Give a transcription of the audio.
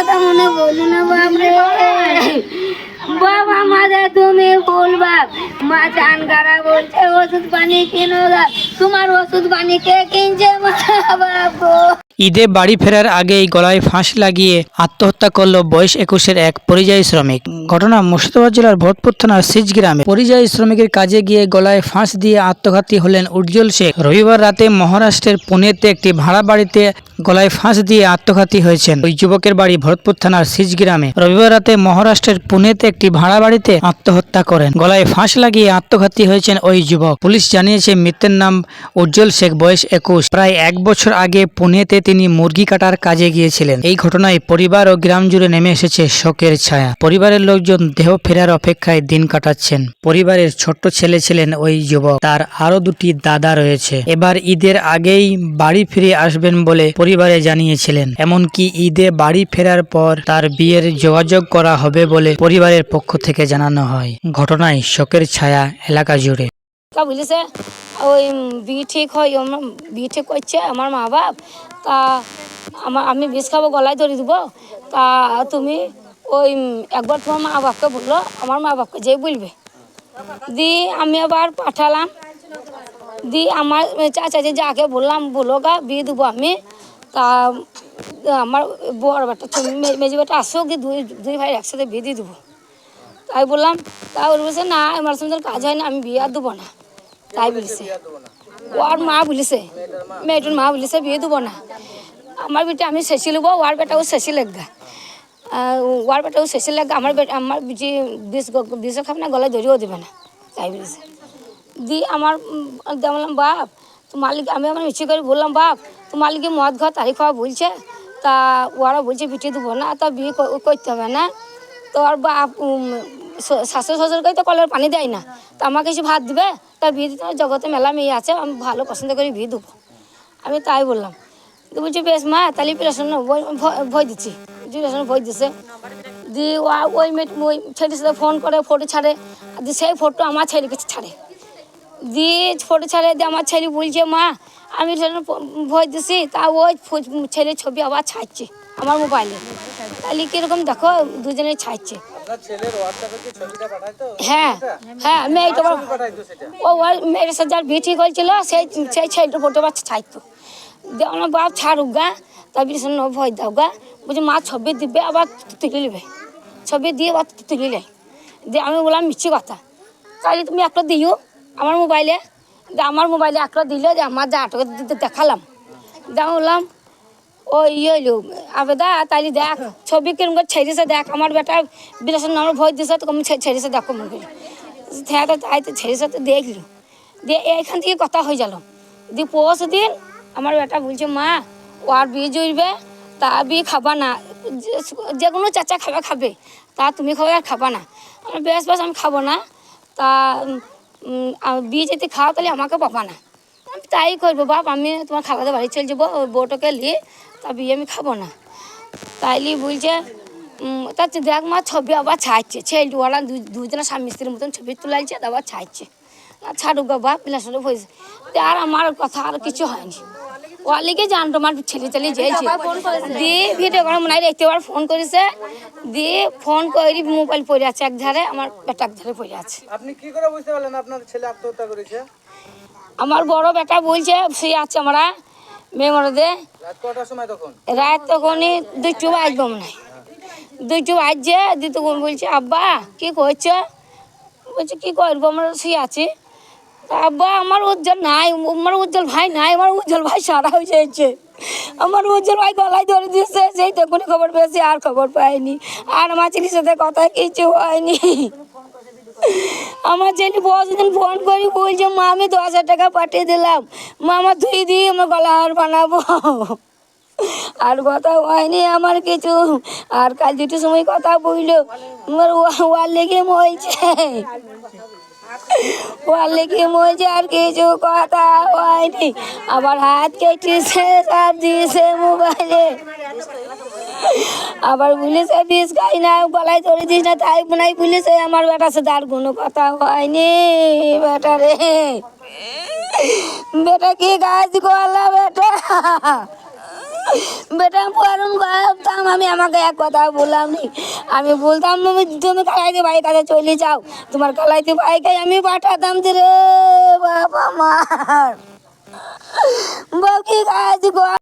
কথা মনে বলো না বাবা আমাদের তুমি বলবা মা চান কারা বলছে, ওষুধ পানি কিনো তোমার ওষুধ পানি কে কিনছে মা গো? ঈদে বাড়ি ফেরার আগেই গলায় ফাঁস লাগিয়ে আত্মহত্যা করল বয়স একুশের এক পরিযায়ী শ্রমিক। ঘটনা মুর্শিদাবাদ জেলার ভোটপুর থানার সিজ গ্রামে পরিযায়ী শ্রমিকের কাজে গিয়ে গলায় ফাঁস দিয়ে আত্মঘাতী হলেন উজ্জ্বল শেখ। রবিবার রাতে মহারাষ্ট্রের পুনেতে একটি ভাড়া বাড়িতে গলায় ফাঁস দিয়ে আত্মঘাতী হয়েছেন ওই যুবকের বাড়ি ভরতপুর থানার সিজ গ্রামে রবিবার রাতে মহারাষ্ট্রের পুনেতে একটি ভাড়া বাড়িতে আত্মহত্যা করেন। গলায় ফাঁস লাগিয়ে আত্মঘাতী হয়েছেন ওই যুবক। পুলিশ জানিয়েছে মৃতের নাম উজ্জ্বল শেখ, বয়স একুশ। প্রায় এক বছর আগে পুনেতে তিনি মুরগি কাটার কাজে গিয়েছিলেন। এই ঘটনায় পরিবার ও গ্রাম জুড়ে নেমে এসেছে শোকের ছায়া। পরিবারের লোকজন দেহ ফেরার অপেক্ষায় দিন কাটাচ্ছেন। পরিবারের ছোট্ট ছেলে ছিলেন ওই যুবক। তার আরও দুটি দাদা রয়েছে। এবার ঈদের আগেই বাড়ি ফিরে আসবেন বলে পরিবারে জানিয়েছিলেন। এমনকি ঈদে বাড়ি ফেরার পর তার বিয়ের যোগাযোগ করা হবে বলে পরিবারের পক্ষ থেকে জানানো হয়। ঘটনায় শোকের ছায়া এলাকা জুড়ে। তা বলিছে, ওই বিয়ে ঠিক হয় আমার বিয়ে ঠিক করছে আমার মা বাপ তা আমার আমি বিষ খাব, গলায় ধরে দেবো। তা তুমি ওই একবার তোমার মা বাপকে বলল, আমার মা বাপকে যেই বলবে। দি আমি আবার পাঠালাম। দি আমার চাচা যে যাকে বললাম, বলো গা, বিয়ে দেবো আমি। তা আমার বড় বেটা ছোট- মেজি বেটা আসো কি দুই দুই ভাই একসাথে বিয়ে দিয়ে দেবো। তাই বললাম, তা ওর বলছে না, আমার সঙ্গে কাজ হয় না, আমি বিয়ে আর দেবো না। তাই বলেছে। ওর মা বলেছে, মেয়েটার মা বলেছে, বিয়ে দেবো না। আমার বেটা, আমি শেষি নেব ওর বেটাও শেষি লাগবে ওর বেটাও শেষি লাগবে আমার বেটা, আমার যে বিষ বিষ খাবে না, গলায় ধরিয়েও দেবে না। তাই বলেছে। দি আমার বললাম বাপ তো মালিক আমি আমার মিছে করে বললাম, বাপ তো মালিকে মদ ঘর তারিখ হওয়া বলছে, তা ওরা বলছে, পিঠে দেবো না, তা বিয়ে করতে হবে না। তো আর বাপ শাশুড়ি তো কলের পানি দেয় না। তা আমাকে কিছু ভাত দিবে? তা বিয়ে দিতে জগতে মেলা মেয়ে আছে, আমি ভালো পছন্দ করে বিয়ে দেবো। আমি তাই বললাম। তো বলছি, বেশ মা, তাহলে প্রেশন ভয় দিচ্ছি। প্রেশন ভয় দিছে। ও- ওই মেয়ে, ওই ছেলের সাথে ফোন করে ফটো ছাড়ে। দিয়ে সেই ফটো আমার ছেলেকে ছাড়ে। দিয়ে ফটো ছাড়ে দিয়ে আমার ছেলে বলছে, মা, আমি ভয় দিছি, তা ওই ছেলের ছবি আবার ছাড়ছে আমার মোবাইলে তাহলে কীরকম দেখো দুজনে ছাড়ছে। হ্যাঁ হ্যাঁ মেয়েটা আবার- ও মেয়ের সাথে যার বিয়ে ঠিক হয়েছিল সেই সেই ছেলেটার ফটো আবার ছাড়তো দিয়ে আমার বাপ ছাড়ুক গা তারপরে সে ন ভয় দাও গা। বলছে মা ছবি দিবে আবার তুলে নেবে। ছবি দিয়ে আবার তুলে নেয় দিয়ে আমি বললাম মিছি কথা। তাহলে তুমি একটা দিও আমার মোবাইলে। আমার মোবাইলে একটা দিল যে আমার যা আটকে দেখালাম। দিয়ে আমি বললাম ও ইয়ে হইল আবেদা তাইলে দেখ, ছবি কিরম করে ছেড়েছে দেখ, আমার বেটা বিলাসের নামের ভয় দিয়েছে তো আমি ছেড়েছে দেখো মনে করি। হ্যাঁ তো তাই তো ছেড়েছে, তো দেখল। দিয়ে এইখান থেকে কথা হয়ে গেল। দিয়ে পরশু দিন আমার বেটা বলছে, মা, ও আর বিয়ে জড়বে, তা বিয়ে খাবা না। যে- কোনো চাচা খাবে খাবে। তা তুমি খাবে আর খাবা না। আমার বেশ বেশ, আমি খাব না। তা বিয়ে যদি খাও তাহলে আমাকে পাবা না। আমি তাই করব, বাপ, আমি তোমার খালাদের বাড়ি চলে যাব, ওই বউটাকে নিয়ে তা বিয়ে আমি খাব না। তাইলে বলছে তা দেখ মা ছবি আবার ছাড়ছে। ছেলে ওরা দুজনে স্বামী স্ত্রীর মতন ছবি তুলাইছে আবার ছাড়ছে। আর ছাড়ুক গা বাপ বিলাসনে হয়েছে আর আমার কথা আর কিছু হয়নি। ওয়ালিকে জানতো আমার ছেলে ছেলে যেয়েছে দিয়ে ভিডিও করে মনে হয় একটিবার ফোন করেছে। দিয়ে ফোন করে মোবাইল পড়ে আছে এক ধারে আমার বেটা এক ধারে পড়ে আছে। আপনি কি করে বুঝতে পারলেন আপনার ছেলে আত্মহত্যা করেছে? আমার বড় বেটা বলছে সে আছে আমরা। মেয়ে মরদে রাত তখনই দুটো বাজবো মনে হয়। দুটো বাজছে দিয়ে তখন বলছে আব্বা কি করছ? বলছে কি করব? আমরা শুয়ে আছি। আব্বা আমার উজ্জ্বল নাই আমার উজ্জ্বল ভাই নাই আমার উজ্জ্বল ভাই সারা হয়ে যাচ্ছে আমার উজ্জ্বল ভাই গলায় ধরে দিয়েছে সেই তখনই খবর পেয়েছি আর খবর পাইনি। আর আমার ছেলের সাথে কথা কিছু হয়নি। আমার ছেলে দিন ফোন করি, বলছে, মা, আমি দশ হাজার টাকা পাঠিয়ে দিলাম। মা ধুই দিয়ে আমার গলা হার বানাবো। আর কথা হয়নি আমার কিছু। আর কাল দুটোর সময় কথা বলল। আমার ওয়ার লেগে মলছে ওয়ার লেগে মলছে আর কিছু কথা হয়নি। আবার হাত কেটেছে সব দিয়েছে মোবাইলে। আবার বলেছে বিষ খাই না, গলায় ধরে দিস না, তাই নাই বলেছে আমার বেটা সাথে আর কোনো কথা হয়নি। বেটা রে বেটা কি গাছ গলা বেটা বেটা পড়ুন ভাবতাম আমি আমাকে এক কথা বললাম নি আমি বলতাম, তুমি কালাইতে ভাই কাছে চলে যাও। তোমার কালাইতে ভাইকে আমি পাঠাতাম রে বাবা মার বউ কি কাজ